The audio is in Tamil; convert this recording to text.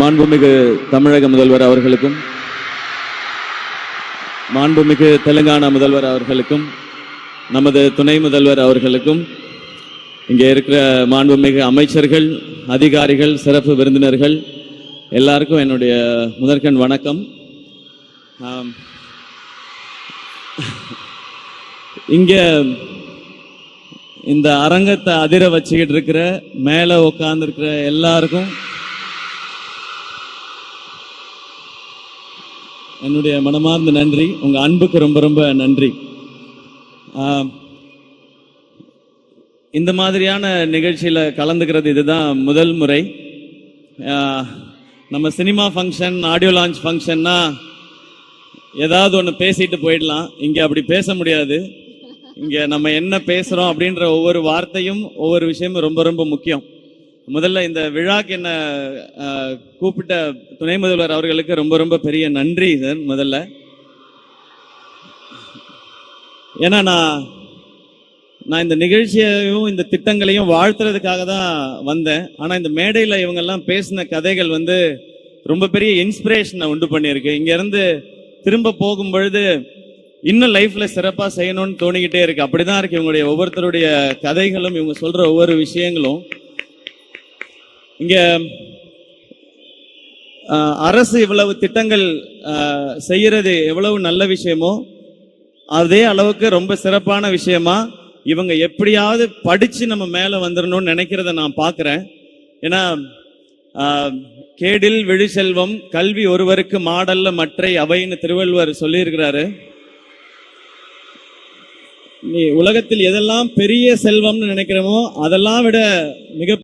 மாண்புமிகு தமிழக முதல்வர் அவர்களுக்கும் மாண்புமிகு தெலுங்கானா முதல்வர் அவர்களுக்கும் நமது துணை முதல்வர் அவர்களுக்கும் இங்கே இருக்கிற மாண்புமிகு அமைச்சர்கள் அதிகாரிகள் சிறப்பு விருந்தினர்கள் எல்லாருக்கும் என்னுடைய முதற்கண் வணக்கம். இங்கே இந்த அரங்கத்தை அதிர வச்சுக்கிட்டு இருக்கிற மேலே உட்கார்ந்துருக்கிற எல்லாருக்கும் என்னுடைய மனமார்ந்த நன்றி உங்கள் அன்புக்கு ரொம்ப ரொம்ப நன்றி. இந்த மாதிரியான நிகழ்ச்சியில் கலந்துக்கிறது இதுதான் முதல் முறை. நம்ம சினிமா ஃபங்க்ஷன் ஆடியோ லான்ச் ஃபங்க்ஷன்னா ஏதாவது ஒன்று பேசிட்டு போயிடலாம். இங்கே அப்படி பேச முடியாது. இங்கே நம்ம என்ன பேசுகிறோம் அப்படின்ற ஒவ்வொரு வார்த்தையும் ஒவ்வொரு விஷயமும் ரொம்ப ரொம்ப முக்கியம். முதல்ல இந்த விழாக்கு என்ன கூப்பிட்ட துணை முதல்வர் அவர்களுக்கு ரொம்ப ரொம்ப பெரிய நன்றி சார் முதல்ல. ஏன்னா நான் நான் இந்த நிகழ்ச்சியையும் இந்த திட்டங்களையும் வாழ்த்துறதுக்காக தான் வந்தேன். ஆனால் இந்த மேடையில் இவங்கெல்லாம் பேசின கதைகள் வந்து ரொம்ப பெரிய இன்ஸ்பிரேஷனை உண்டு பண்ணியிருக்கு. இங்கேருந்து திரும்ப போகும் பொழுது இன்னும் லைஃப்பில் சிறப்பாக செய்யணும்னு தோணிக்கிட்டே இருக்கு. அப்படிதான் இருக்கு இவங்களுடைய ஒவ்வொருத்தருடைய கதைகளும் இவங்க சொல்கிற ஒவ்வொரு விஷயங்களும். இங்க அரசு இவ்வளவு திட்டங்கள் செய்கிறது செய்யறது எவ்வளவு நல்ல விஷயமோ அதே அளவுக்கு ரொம்ப சிறப்பான விஷயமா இவங்க எப்படியாவது படிச்சு நம்ம மேல வந்துடணும்னு நினைக்கிறத நான் பார்க்குறேன் ஏன்னா கேடில் விழிசெல்வம் கல்வி ஒருவருக்கு மாடல்ல மற்றை அவைன்னு திருவள்ளுவர் சொல்லியிருக்கிறாரு. நீ உலகத்தில் எதெல்லாம் பெரிய செல்வம்னு நினைக்கிறோமோ அதெல்லாம் விட மிக